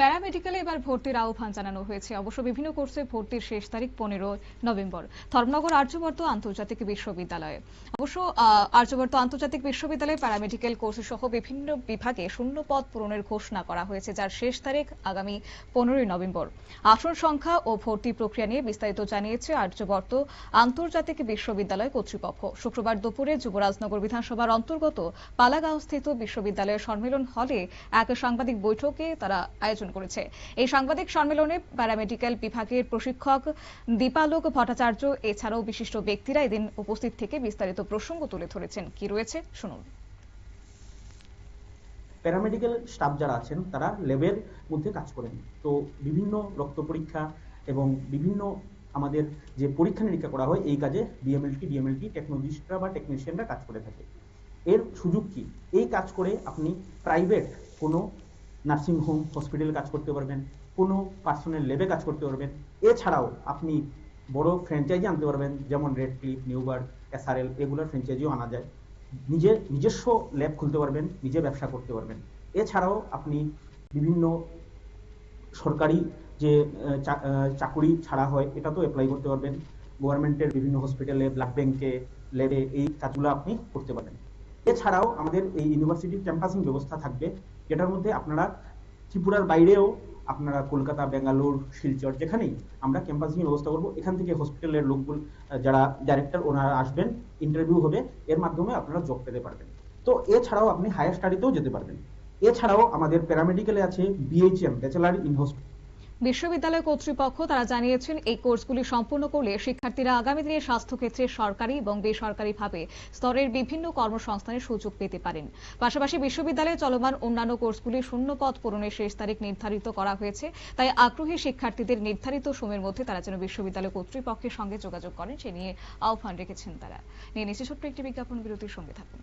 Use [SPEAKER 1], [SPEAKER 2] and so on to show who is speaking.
[SPEAKER 1] প্যারামেডিক্যালে এবার ভর্তির আহ্বান জানানো হয়েছে। অবশ্য বিভিন্ন কোর্সে ভর্তির শেষ তারিখ পনেরো নভেম্বর। ধর্মনগর আর্যবর্ত আন্তর্জাতিক বিশ্ববিদ্যালয়ে। অবশ্য আর্যবর্ত আন্তর্জাতিক বিশ্ববিদ্যালয়ে প্যারামেডিক্যাল কোর্স সহ বিভিন্ন বিভাগে শূন্য পদ পূরণের ঘোষণা করা হয়েছে, যার শেষ তারিখ আগামী পনেরোই নভেম্বর। আসন সংখ্যা ও ভর্তি প্রক্রিয়া নিয়ে বিস্তারিত জানিয়েছে আর্যবর্ত আন্তর্জাতিক বিশ্ববিদ্যালয় কর্তৃপক্ষ। শুক্রবার দুপুরে যুবরাজনগর বিধানসভার অন্তর্গত পালাগাঁও স্থিত বিশ্ববিদ্যালয়ের সম্মেলন হলে এক সাংবাদিক বৈঠকে তারা আয়োজন করেছে। এই সাংবাদিক সম্মেলনে প্যারামেডিক্যাল বিভাগের প্রশিক্ষক দীপালোক ভট্টাচার্য, এছাড়াও বিশিষ্ট ব্যক্তিরা এদিন উপস্থিত থেকে বিস্তারিত প্রসঙ্গ তুলে ধরেছেন। কি রয়েছে? শুনুন।
[SPEAKER 2] প্যারামেডিক্যাল স্টাফ যারা আছেন, তারা ল্যাবের মধ্যে কাজ করেন। তো বিভিন্ন রক্ত পরীক্ষা এবং বিভিন্ন আমাদের যে পরীক্ষা নিরীক্ষা করা হয়, এই কাজে বিএমএলটি ডিএমএলটি টেকনোলজিস্টরা বা টেকনিশিয়ানরা কাজ করে থাকে। এর সুযোগ কি? এই কাজ করে আপনি প্রাইভেট কোনো নার্সিং হোম হসপিটালে কাজ করতে পারবেন, কোনো পার্সোনাল লেবে কাজ করতে পারবেন। এছাড়াও আপনি বড় ফ্র্যাঞ্চাইজি আনতে পারবেন, যেমন রেড ক্লিপ নিউবার্ড এসআরএল এগুলোর ফ্র্যাঞ্চাইজিও আনা যায়। নিজের, নিজস্ব ল্যাব খুলতে পারবেন, নিজে ব্যবসা করতে পারবেন। এছাড়াও আপনি বিভিন্ন সরকারি যে চাকুরি ছাড়া হয়, এটা তো অ্যাপ্লাই করতে পারবেন। গভর্নমেন্টের বিভিন্ন হসপিটালে ব্লাড ব্যাংকে ল্যাবে এই কাজগুলো আপনি করতে পারবেন। এছাড়াও আমাদের এই ইউনিভার্সিটির ক্যাম্পাসিং ব্যবস্থা থাকবে, যেটার মধ্যে আপনারা ত্রিপুরার বাইরেও আপনারা কলকাতা বেঙ্গালুর শিলচর যেখানেই আমরা ক্যাম্পাসিং ব্যবস্থা করব, এখান থেকে হসপিটালের লোকগুলো যারা ডাইরেক্টর ওনারা আসবেন ইন্টারভিউ হবে, এর মাধ্যমে আপনারা জব পেতে পারবেন। তো এছাড়াও আপনি হায়ার স্টাডিতেও যেতে পারবেন। এছাড়াও আমাদের প্যারামেডিক্যালে আছে বিএইচএম ব্যাচেলার ইন হসপিটাল
[SPEAKER 1] বিশ্ববিদ্যালয় কর্তৃপক্ষ তারা জানিয়েছেন, এই কোর্সগুলি সম্পূর্ণ করলে শিক্ষার্থীরা আগামী দিনে স্বাস্থ্যক্ষেত্রে সরকারি এবং বেসরকারিভাবে স্তরের বিভিন্ন কর্মসংস্থানের সুযোগ পেতে পারেন। পাশাপাশি বিশ্ববিদ্যালয়ে চলমান অন্যান্য কোর্সগুলি শূন্য পদ পূরণের শেষ তারিখ নির্ধারিত করা হয়েছে। তাই আগ্রহী শিক্ষার্থীদের নির্ধারিত সময়ের মধ্যে তারা যেন বিশ্ববিদ্যালয় কর্তৃপক্ষের সঙ্গে যোগাযোগ করেন, সে নিয়ে আহ্বান রেখেছেন তারা। নিয়ে নিচ্ছে ছোট্ট একটি বিজ্ঞাপন, বিরতির সঙ্গে থাকুন।